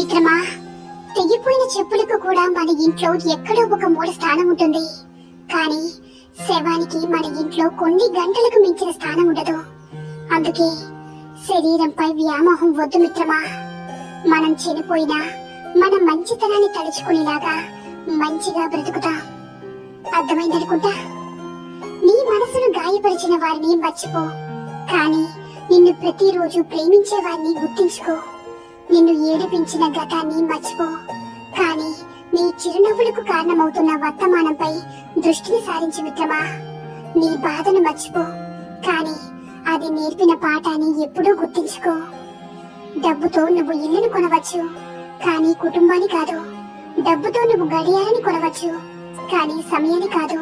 విక్రమా తెగిపోయిన చెప్పులకు కూడా మన ఇంట్లో ఎక్కడో ఒక మూల స్థానం ఉంటుంది. కానీ శవానికి మన ఇంట్లో కొన్ని గంటలకు మించిన స్థానం ఉండదు. అందుకే శరీరంపై వ్యామోహం వద్దు మిత్రమా. మనం చనిపోయినా మన మంచితనాన్ని తలుచుకునేలాగా మంచిగా బ్రతుకుతాం. అర్థమైందనుకుంటా? నీ మనసును గాయపరిచిన వారిని మర్చిపో. కానీ నిన్ను ప్రతిరోజు ప్రేమించే వారిని గుర్తించుకో. నిన్ను ఏడిపించిన గతాన్ని మర్చిపో. కానీ నీ చిరునవ్వులకు కారణమవుతున్న వర్తమానంపై దృష్టిని సారించి మిత్రమా నీ బాధను మర్చిపో. కానీ అది నేర్పిన పాఠాన్ని ఎప్పుడూ గుర్తించుకో. డబ్బుతో నువ్వు ఇల్లును కొనవచ్చు కానీ కుటుంబాన్ని కాదు. డబ్బుతో నువ్వు గడియాలని కొనవచ్చు కానీ సమయాన్ని కాదు.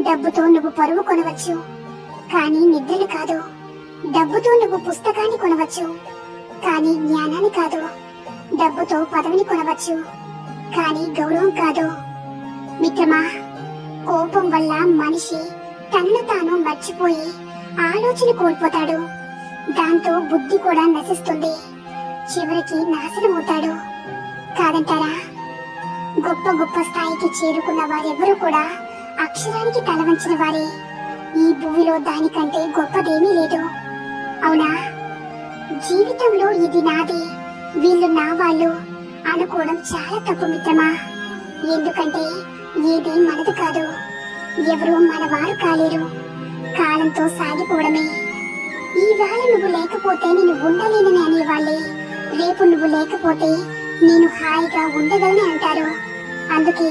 డబ్బుతో నువ్వు పరువు కొనవచ్చు కానీ నిద్రను కాదు. డబ్బుతో నువ్వు పుస్తకాన్ని కొనవచ్చు కానీ జ్ఞానాన్ని కాదు. డబ్బుతో పదవిని కొనవచ్చు. కానీ గౌరవం కాదు. మిత్రమా కోపం వల్ల మనిషి తనను తాను మర్చిపోయి ఆలోచన కోల్పోతాడు. దాంతో బుద్ధి కూడా నశిస్తుంది. చివరికి నాశనమవుతాడు. కాదంటారా? గొప్ప గొప్ప స్థాయికి చేరుకున్న వారెవరూ కూడా అక్షరానికి తలవంచిన వారే. ఈ భూమిలో దానికంటే గొప్పదేమీ లేదు. అవునా? జీవితంలో ఇది నాది. వీళ్ళు నా వాళ్ళు. అనుకోవడం చాలా తప్పు మిత్రమా? ఎందుకంటే ఏది మనది కాదు. ఎవరు మన వారు కాలేరు. కాలంతో సాగిపోవడమే. ఈవేళ నువ్వు లేకపోతే నేను ఉండలేనని అనేవాళ్ళే. రేపు నువ్వు లేకపోతే నేను హాయిగా ఉండగలని అంటారు. అందుకే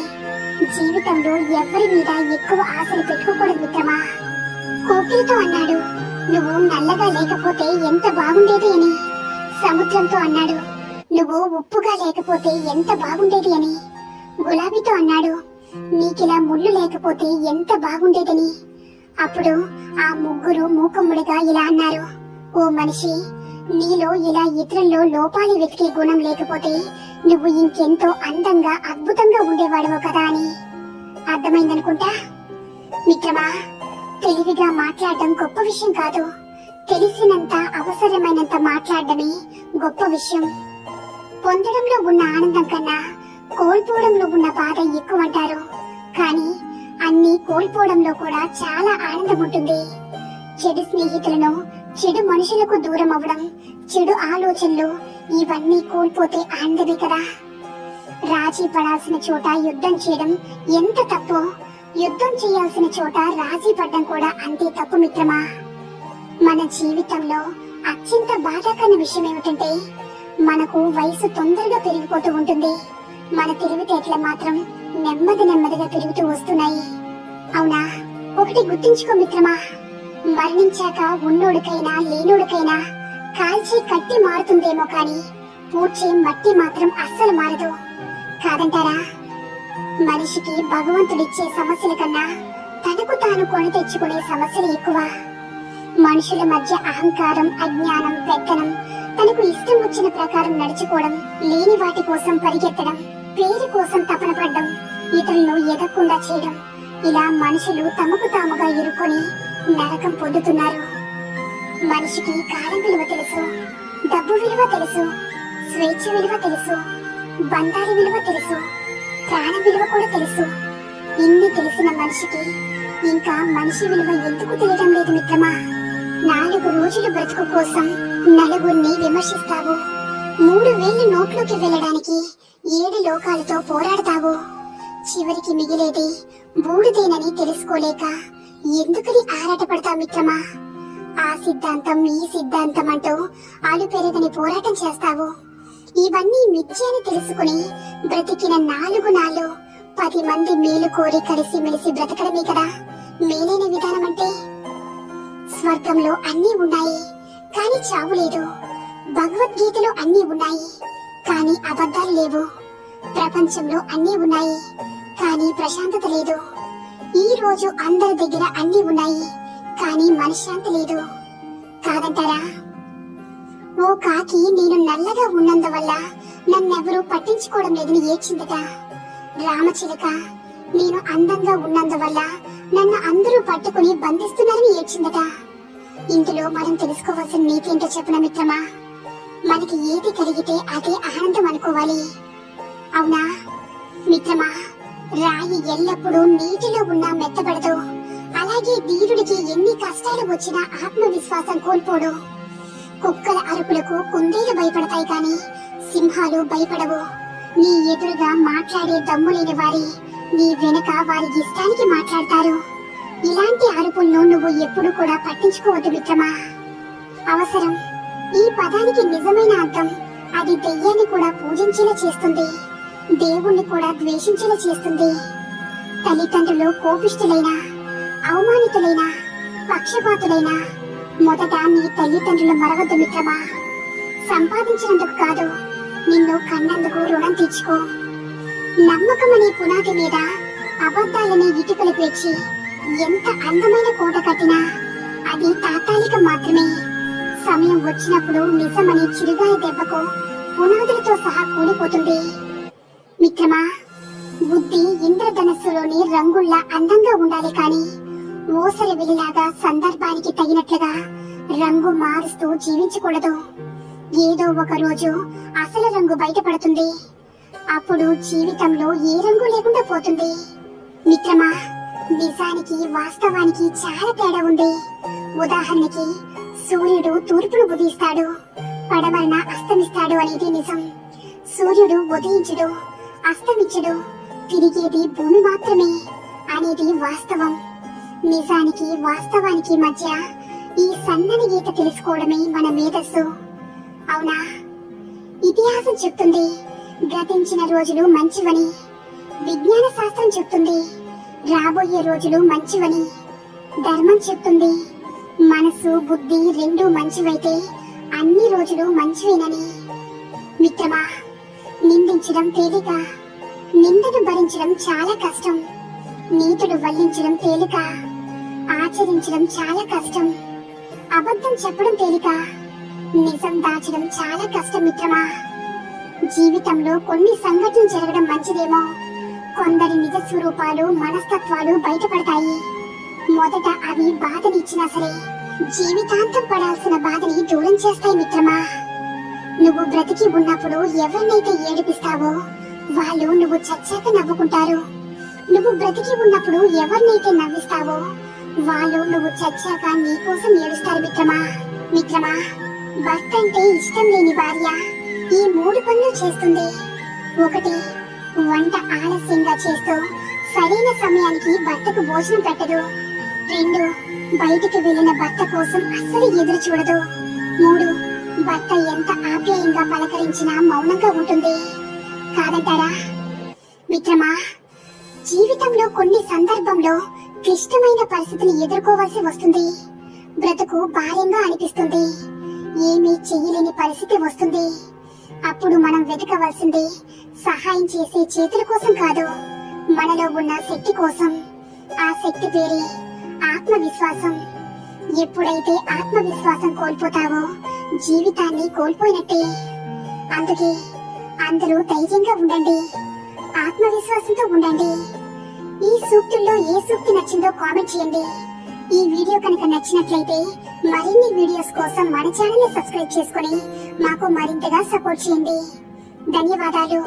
జీవితంలో ఎవరి మీద ఎక్కువ ఆశలు పెట్టుకోకూడదు మిత్రమా? కోపీతో అన్నాడు. ఉప్పుగా లేకపోతే ఎంత బాగుండేది అని సముద్రంతో అన్నాడు. నువ్వు ఉప్పుగా లేకపోతే ఎంత బాగుండేది అని గులాబీతో అన్నాడు. నీకిలా ముళ్ళు లేకపోతే ఎంత బాగుండేదని. అప్పుడు ఆ ముగ్గురు మూకమ్ముడిగా ఇలా అన్నారు. ఓ మనిషి నీలో ఇలా ఇతరుల్లో లోపాలు వెతికే గుణం లేకపోతే నువ్వు ఇంకెంతో అందంగా అద్భుతంగా ఉండేవాడవు కదా అని. అర్థమైందనుకుంటా? మిత్రమా తెలివిగా మాట్లాడడం గొప్ప విషయం కాదు. తెలిసినంత అవసరమైనంత మాట్లాడడమే గొప్ప విషయం. పొందడంలో ఉన్న ఆనందం కన్నా కోల్పోవడంలో ఉన్న బాధ ఎక్కువ అంటారు కానీ అన్ని కోల్పోవడంలో కూడా చాలా ఆనందం ఉంటుంది చెడు స్నేహితులను చెడు మనుషులకు దూరం అవ్వడం చెడు ఆలోచనలు ఇవన్నీ కోల్పోతే ఆనందమే కదా. రాజీ పడాల్సిన చోట యుద్ధం చేయడం ఎంత తప్పు యుద్ధం చేయాల్సిన చోట రాజీ పడ్డం కూడా అంతే తప్పు మిత్రమా? మన జీవితంలో అత్యంత బాధాకరమైన విషయం ఏమిటంటే మనకు వయసు తొందరగా పెరిగిపోతూ ఉంటుంది. మన తెలివితేటలు మాత్రం నెమ్మది నెమ్మదిగా పెరుగుతూ వస్తున్నాయి. అవునా? ఒకటి గుర్తించుకో మిత్రమా. మరణించాక ఉన్నోడికైనా లేనోడికైనా కాల్చి కట్టి మారుతుందేమో కాని పూడ్చే మట్టి మాత్రం అస్సలు మారదు. కాదంటారా? మనిషికి భగవంతుడిచ్చే సమస్యల కన్నా తనకు తాను కొని తెచ్చుకునే సమస్యలు ఎక్కువ. మనుషుల మధ్య అహంకారం అజ్ఞానం పెత్తనం తనకు ఇష్టం వచ్చిన ప్రకారం నడుచుకోవడం లేని వాటి కోసం పరిగెత్తడం పేరు కోసం తపన పడ్డం ఇతరులను ఎదగకుండా చేయడం ఇలా మనుషులు తమకు తాముగా ఇరుకొని నరకం పొందుతున్నారు. మనిషికి కాలం విలువ తెలుసు డబ్బు విలువ తెలుసు స్వేచ్ఛ విలువ తెలుసు బంధాల విలువ తెలుసు ప్రాణ విలువ కూడా తెలుసు. ఇన్ని తెలిసిన మనిషికి ఇంకా మనిషి విలువ ఎందుకు తెలియడం లేదు మిత్రమా? నాలుగు రోజులు బ్రతుకు కోసం నలుగురిని విమర్శిస్తావు. మూడు వేలు నోట్లోకి వెళ్ళడానికి ఏడు లోకాలతో పోరాడతావు. చివరికి మిగిలేది బూడిదేనని తెలుసుకోలేక ఎందుకని ఆరాటపడతావు మిత్రమా? ఆ సిద్ధాంతం ఈ సిద్ధాంతం అంటూ ఆలుపెరగని పోరాటం చేస్తావు. ఇవన్నీ మిథ్యని తెలుసుకుని బ్రతికిన నాలుగు నాళ్ళు పది మంది మేలు కోరి కలిసి మెలిసి బ్రతకడమే కదా. మేలైన విధానం అంటే? స్వర్గంలో అన్నీ ఉన్నాయి కానీ చావు లేదు. భగవద్గీతలో అన్నీ ఉన్నాయి కానీ అబద్ధాలు లేవు. ప్రపంచంలో అన్నీ ఉన్నాయి కానీ ప్రశాంతత లేదు. ఈ రోజు అందరి దగ్గర అన్నీ ఉన్నాయి కానీ మనశ్శాంతి లేదు. కాదంటారా? ఓ కాకి నేను నల్లగా ఉన్నందువల్ల నన్నెవరూ పట్టించుకోవడం లేదని ఏడ్చిందట. రామచిలక నేను అందంగా ఉన్నందువల్ల నన్ను అందరూ పట్టుకుని బంధిస్తున్నారని ఏడ్చిందట. ఇందులో మనం తెలుసుకోవాల్సిన నీకేంటో చెప్పిన మిత్రమా? మనకి ఏది కలిగితే అదే ఆనందం అనుకోవాలి. అవునా? మిత్రమా రాయి ఎల్లప్పుడూ నీటిలో ఉన్నా మెత్తబడదు. అలాగే ధీరుడికి ఎన్ని కష్టాలు వచ్చినా ఆత్మవిశ్వాసం కోల్పోడు. కుక్కల అరుపులకు కుందేలు భయపడతాయి కానీ సింహాలు భయపడవు. నీ ఎదురుగా మాట్లాడే దమ్ము లేని వారి నీ వెనుక వారి ఇష్టానికి మాట్లాడతారు. ఇలాంటి అరుపులను నువ్వు ఎప్పుడు కూడా పట్టించుకోవద్దు విక్రమా. అవసరం. ఈ పదానికి నిజమైన అర్థం అది దెయ్యాన్ని కూడా పూజించేలా చేస్తుంది. దేవుణ్ణి కూడా ద్వేషించేలా చేస్తుంది. తల్లిదండ్రులు కోపిష్ఠులైన అవమానితులైన పక్షపాతులైన మొదట నీ తల్లిదండ్రులు మరవద్దు మిత్రమా సంపాదించినందుకు కాదు నిన్ను కన్నందుకు రుణం తీర్చుకో. నమ్మకం అనే పునాది మీద అబద్ధాలని ఇటుకలు పేర్చి ఎంత అందమైన కోట కట్టినా అది తాత్కాలికం మాత్రమే. సమయం వచ్చినప్పుడు నిజమనే చిరుగాయ దెబ్బకు పునాదులతో సహా కూలిపోతుంది. మిత్రమా బుద్ధి ఇంద్రధనస్సులోని రంగుల్లా అందంగా ఉండాలి కాని ఓసరి వెళ్ళిలాగా సందర్భానికి తగినట్లుగా రంగు మారుస్తూ జీవించకూడదు. ఏదో ఒక రోజు అసలు రంగు బయటపడుతుంది. అప్పుడు జీవితంలో ఏ రంగు లేకుండా పోతుంది. మిత్రమా నిజానికి వాస్తవానికి చాలా తేడా ఉంది. ఉదాహరణకి సూర్యుడు తూర్పును ఉదయిస్తాడు. పడవలన అస్తమిస్తాడు అనేది నిజం. సూర్యుడు ఉదయించడు అస్తమించడు. తిరిగేది భూమి మాత్రమే అనేది వాస్తవం. నిజానికి వాస్తవానికి మధ్య ఈ సన్నని గీత తెలుసుకోవడమే మన మేధస్సు. అవునా? ఇతిహాసం చెప్తుంది. గతించిన రోజులు మంచివని విజ్ఞాన శాస్త్రం చెప్తుంది. రాబోయే రోజులు మంచివని ధర్మం చెప్తుంది. మనసు బుద్ధి రెండు మంచివైతే అన్ని రోజులు మంచివేనని. మిత్రమా నిందించడం తేలిక. నిందను భరించడం చాలా కష్టం. నీతులు వల్లించడం తేలిక. ఆచరించడం చాలా కష్టం. అబద్ధం చెప్పడం తేలిక. నిజం దాచడం చాలా కష్టం మిత్రమా జీవితంలో కొన్ని సంఘటనలు జరగడం మంచిదేమో. కొందరి నిజ స్వరూపాలు మనస్తత్వాలు బయటపడతాయి. మొదట అవి బాధనిచ్చినా సరే జీవితాంతం పడాల్సిన బాధని దూరం చేస్తాయి మిత్రమా. నువ్వు బ్రతికి ఉన్నప్పుడు ఎవరినైతే ఏడిపిస్తావో వాళ్ళు నువ్వు చచ్చాక నవ్వుకుంటారు. నువ్వు బ్రతికి ఉన్నప్పుడు ఎవరినైతే నవ్విస్తావో వాళ్ళు నువ్వు చచ్చాక నీ కోసం ఏడుస్తారు మిత్రమా. మిత్రమా భర్త అంటే ఇష్టం లేని భార్య ఈ మూడు పనులు చేస్తుంది. ఒకటి వంట ఆలస్యంగా చేస్తూ సరైన సమయానికి భర్తకు భోజనం పెట్టదు. రెండు బయటికి వెళ్ళిన భర్త కోసం అస్సలు ఎదురు చూడదు. మూడు భర్త ఎంత ఆప్యాయంగా పలకరించినా మౌనంగా ఉంటుంది. కాదంటారా? మిత్రమా జీవితంలో కొన్ని సందర్భంలో క్లిష్టమైన పరిస్థితిని ఎదుర్కోవాల్సి వస్తుంది. బ్రతుకు భార్యంగా అనిపిస్తుంది. ఏమీ చెయ్యలేని పరిస్థితి వస్తుంది. అప్పుడు మనం వెతకవలసింది సహాయం చేసే చేతుల కోసం కాదు మనలో ఉన్న శక్తి కోసం. ఆ శక్తి పేరే ఆత్మవిశ్వాసం. ఎప్పుడైతే ఆత్మవిశ్వాసం కోల్పోతావో జీవితాన్ని కోల్పోయినట్టే. అందుకే అందరూ ధైర్యంగా ఉండండి ఆత్మవిశ్వాసంతో ఉండండి. ఈ సూక్తుల్లో ఏ సూక్తి నచ్చిందో కామెంట్ చేయండి. ఈ వీడియో కనుక నచ్చినట్లయితే మరిన్ని వీడియోస్ కోసం మన ఛానల్ని సబ్స్క్రైబ్ చేసుకుని మాకు మరింతగా సపోర్ట్ చేయండి. ధన్యవాదాలు.